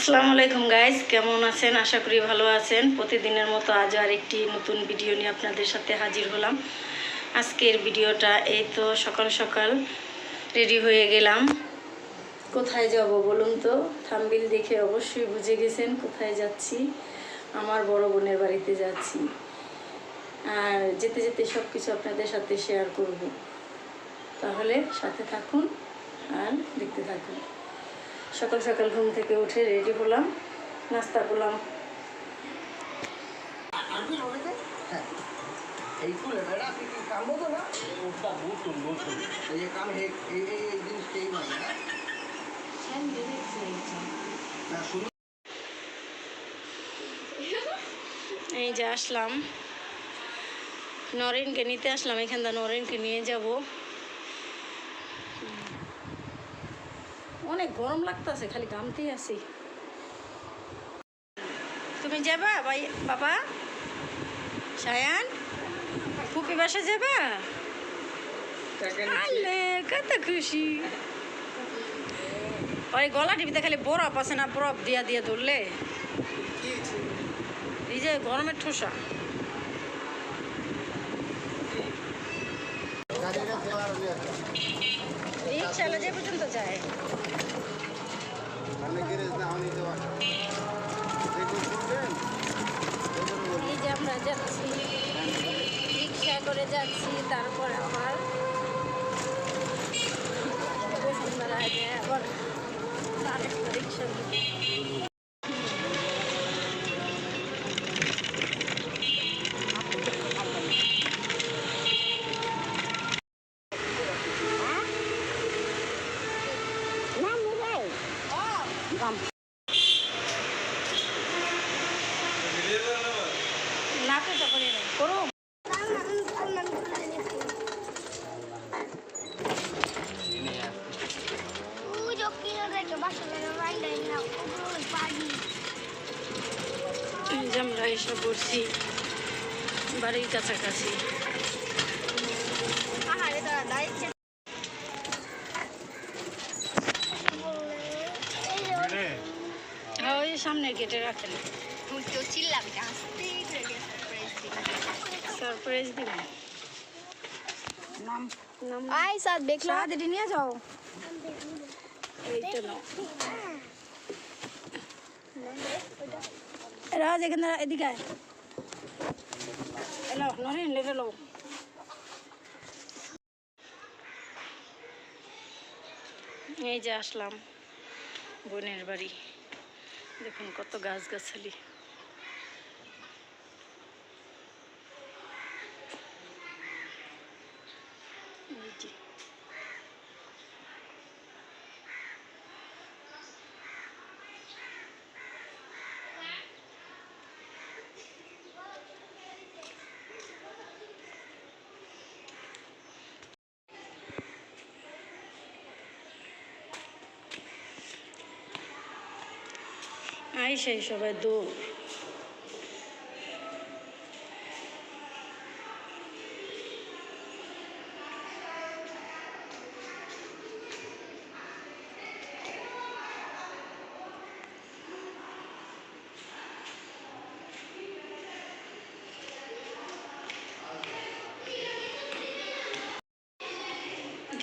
আসসালামু আলাইকুম গাইজ কেমন আছেন? আশা করি ভালো আছেন। প্রতিদিনের মতো আজও আর একটি নতুন ভিডিও নিয়ে আপনাদের সাথে হাজির হলাম। আজকের ভিডিওটা এই তো সকাল সকাল রেডি হয়ে গেলাম। কোথায় যাব বলুন তো? থামবিল দেখে অবশ্যই বুঝে গেছেন কোথায় যাচ্ছি। আমার বড় বোনের বাড়িতে যাচ্ছি। আর যেতে যেতে সব কিছু আপনাদের সাথে শেয়ার করব। তাহলে সাথে থাকুন আর দেখতে থাকুন। সকাল সকাল ঘুম থেকে উঠে রেডি হলাম নাস্তা করলাম। এই যে আসলাম। নরেনকে নিতে আসলাম এখান থেকে নরেনকে নিয়ে যাব। অনেক গরম লাগতেছে খালি ঘামতেই আছি। তুমি যাবা? ভাই বাবা? সায়ান? ফুপি বাসা যাবা? আলে কত খুশি। ওই গলা টিভিতে খালি বরফ আছে না বরফ দিয়া দিয়া ধরলে। এই যে গরমের ঠোসা গাড়িটা দেওয়ার রিক্সাওয়ালা যে পর্যন্ত যায় আমি গ্যারেজ না হনি দেওয়া দেখুন শুনবেন এই যে আমরা যাচ্ছি রিক্সা করে যাচ্ছি তারপর আমার বসুন্ধরা রিক্সা না তো করে নেই করো এই যে আমরা এসে পড়ছি বাড়ির কাছাকাছি। হ্যাঁ, ওই সামনে গেটে রাখেন। সারপ্রাইজ দিবেন। নাম নাম এটি নিয়ে যাও। এইটা নাও। রাজ এখানে এদিকে আয়। এই যে আসলাম বোনের বাড়ি। দেখুন কত গাছ গাছালি আই সেই সবাই দৌড়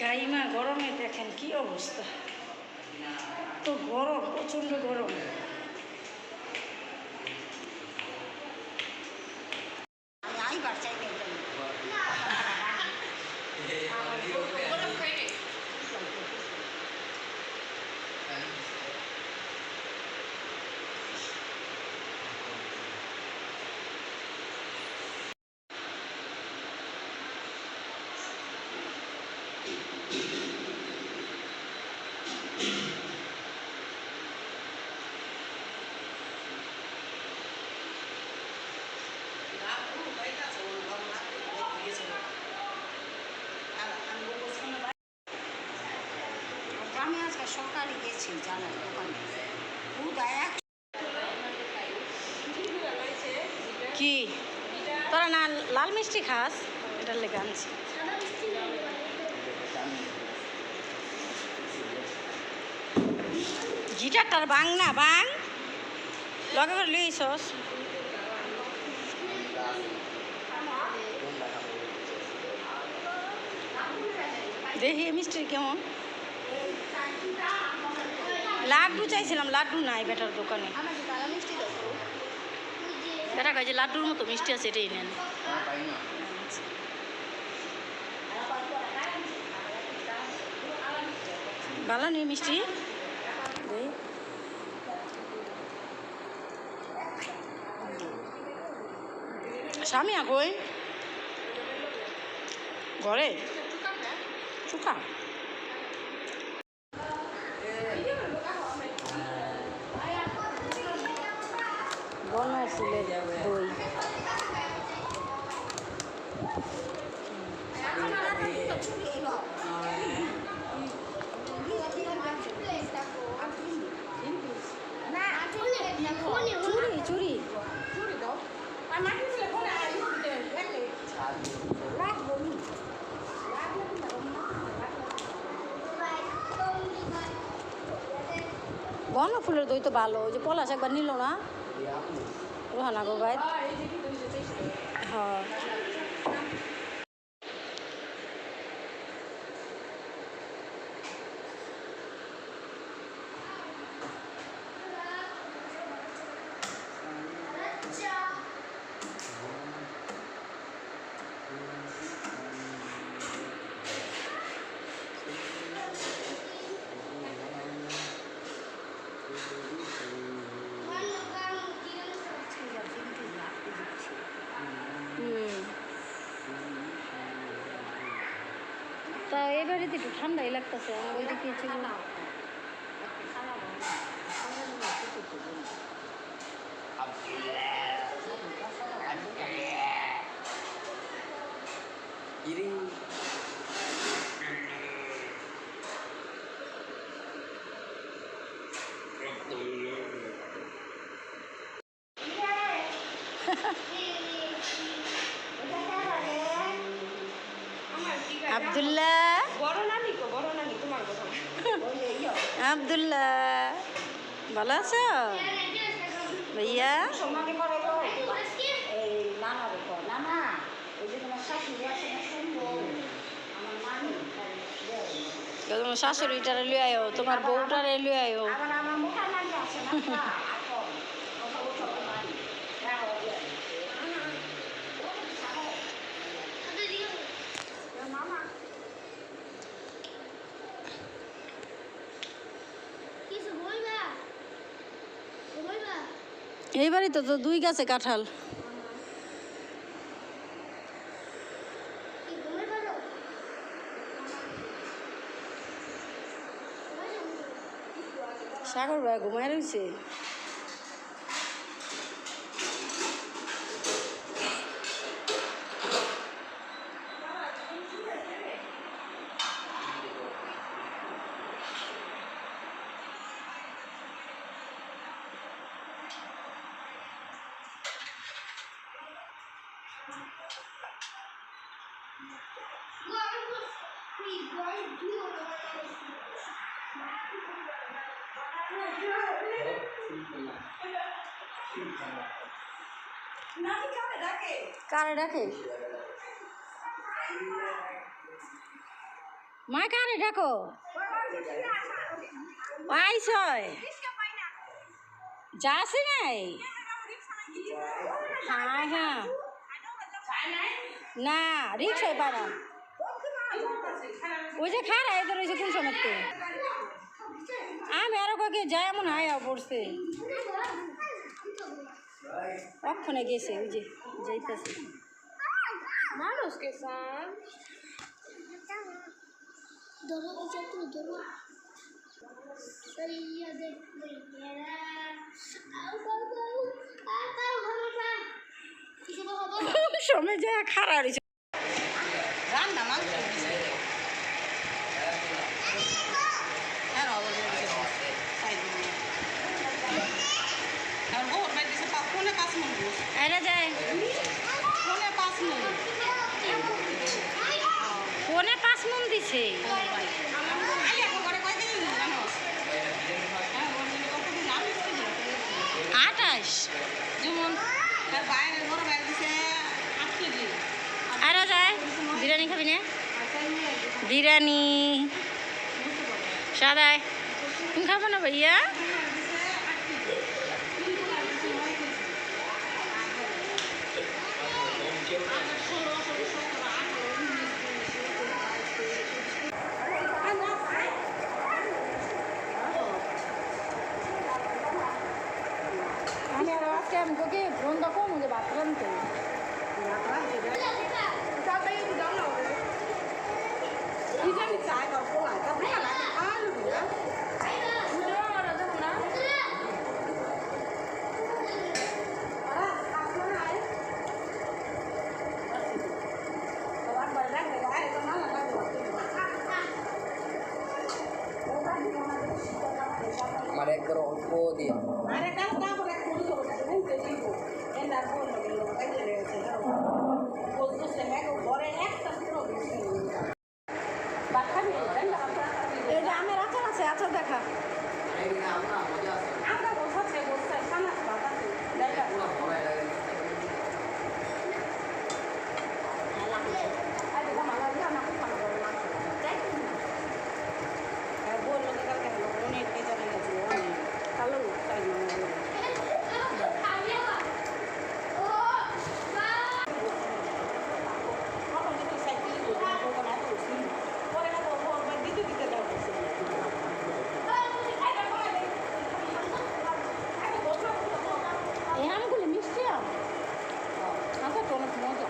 গাইমা গরমে দেখেন কি অবস্থা। তো গরম প্রচণ্ড গরম আমি আজকে সকালে গেছি জানার দোকানে। কি? তোরা না লাল মিষ্টি খাস? এটার লেগে আনছি। ঘি হিটারটার বাং না, বাং। লগে করে লই সস দেখি মিষ্টি কেমন? লাড্ডু চাইছিলাম, লাড্ডু নাই বেটার দোকানে। বেটা কয় যে লাড্ডুর মতো মিষ্টি আছে, এটাই নেন। ভালো নেই মিষ্টি। স্বামী আগই ঘরে? চুকা বন ফুলের দই তো ভালো ওই যে পলাশ একবার নিল না? রোহানা গো ভাই। হ্যাঁ। তা এবারে তো একটু ঠান্ডাই লাগতেছে আমার ওইদিকে ছিল Kiri. আবদুল্লাহ বড় নানি গো বড় নানি তোমার কথা আবদুল্লাহ ভালো আছো? ভাইয়া? তোমার শাশুড়িটারে লুয়ে আয়ো তোমার বউটারে লুয়ে আয়ো আবার আমার মোটা নানি আছে না এখন ওসব ওসব নানি হ্যাঁ মামা কিছু বলবা বলবা এইবারই তো তো দুই গাছে কাঁঠাল। সাগর ভাই ঘুমায় রয়েছে? কারে ডাকে? মা কারে ডাকো? আইস যাসি নাই? হ্যাঁ হ্যাঁ। না রিক্সায় পারা। ওই যে খারা এদের ওই যে কোন সময় আমি আরও কাকে যায় এমন আয়া পড়ছে। অক্ষণে গেছে ওই যে যাইতেছে। মানুষকে সান? ধরো তুমি সময় যায় খারা রয়েছে রান্না মাংস হ্যাঁ অবশ্যই এখন বহুত বাইরে দিছে পা ফোনে পাঁচ মিনিট আইরা যায় ফোনে পাঁচ মিনিট ফোনে পাঁচ মন দিছে আই এখন করে কয়দিন জানো হ্যাঁ ওর জন্য আঠাশ যায়। বিরিয়ানি খাবি না? বিরিয়ানি। সাদায়। খাব না ভাইয়া? আমি আর আজকে আমি তোকে ফোন দেখো মুঝে ভাত রানতে আমার একবার অল্প দিয়ে এই যে আমের আচার আছে আচ্ছা দেখা। মজা আছে পুরো ভরাই লাগে এই আমগুলি মিষ্টি আম আচ্ছা তো অনেক মজা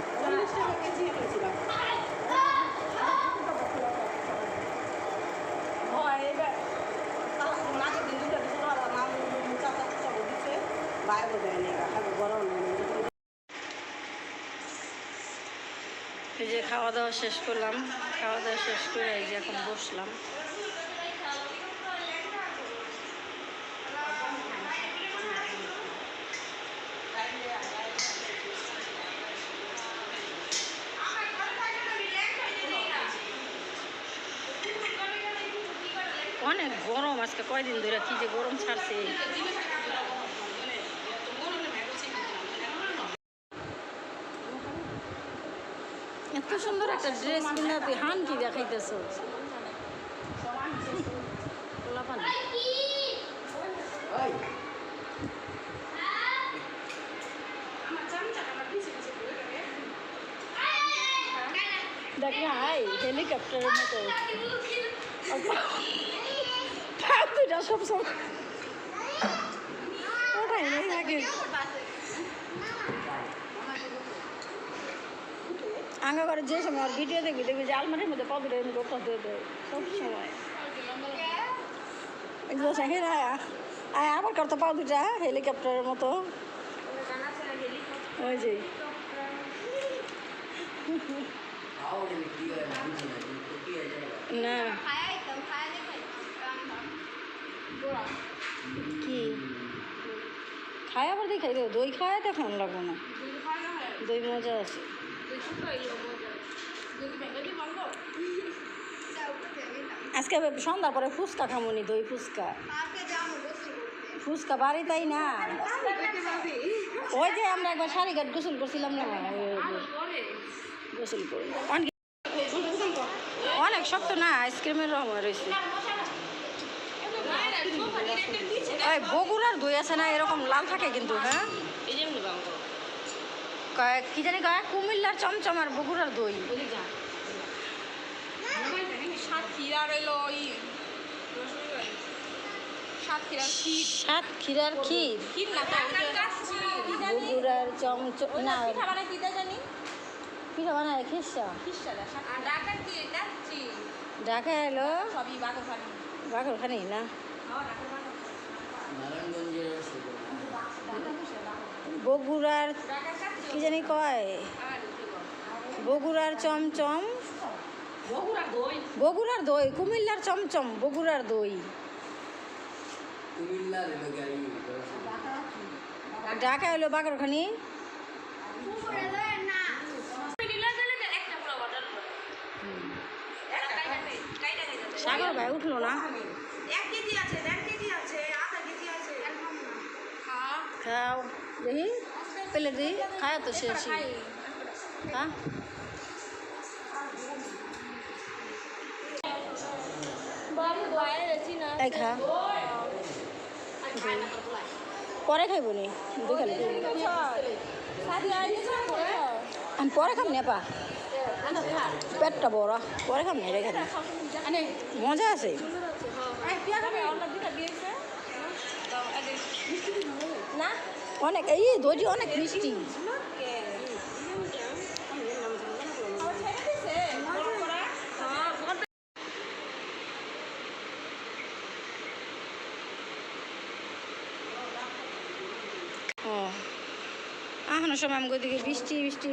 এই যে খাওয়া দাওয়া শেষ করলাম। খাওয়া দাওয়া শেষ করে এই যে এখন বসলাম। অনেক গরম আজকে। কয়দিন ধরে কি যে গরম ছাড়ছে? সুন্দর একটা ড্রেস কিনা তুই হান কি দেখাইতেছ দেখ না হেলিকপ্টারের মতো। দুইটা সব সব ওটাই নাই আগে। আঙ্গা করে যে সময় আর ভিডিও দেখবি দেখবি যে আলমারির মধ্যে পা দুটো এমনি করতে দিয়ে দেয় সব সময়। সঙ্গে আয়, আবার করতে পাও দুটা হেলিকপ্টারের মতো। ওই যে। হয় না। কি? হয় খায় আবার দেখাই দই খায় তো খান লাগবো না। দই মজা আছে। আজকে সন্ধ্যার পরে ফুচকা খামুনি দই ফুচকা। ফুচকা বাড়ি তাই না? ওই যে আমরা একবার শাড়ি ঘাট গোসল করছিলাম না? গোসল করে। অনেক- শক্ত না, আইসক্রিমের রকম রয়েছে। বগুড়ার দই আছে না? এরকম লাল থাকে কিন্তু হ্যাঁ? কয়- কি জানি কয় কুমিল্লার চমচম আর বগুড়ার দই। সাতক্ষীরার ক্ষীর। বগুড়ার চমচম না। পিঠা বানায় খেসা ঢাকা এলো না? বগুড়ার ঢাকার কাচ্ছি কি জানি কয়? বগুড়ার চমচম। বগুড়া দই বগুড়ার দই। কুমিল্লার চমচম বগুড়ার দই ঢাকা কাইটা খাই সাগর ভাই উঠল না। এক কেজি আছে দেড় কেজি আছে আধা কেজি আছে। হ্যাঁ খাও। দেখি। পেলে দিই। খায় তো শেষই হ্যাঁ? খা। পরে খাইব নি? আমি পরে খাম না পা পেটটা বড়। পরে খাম না রেখে মজা আছে। না? অনেক এই দর্জি অনেক মিষ্টি। ও আহানোর সময় আমি দিকে বৃষ্টি বৃষ্টি।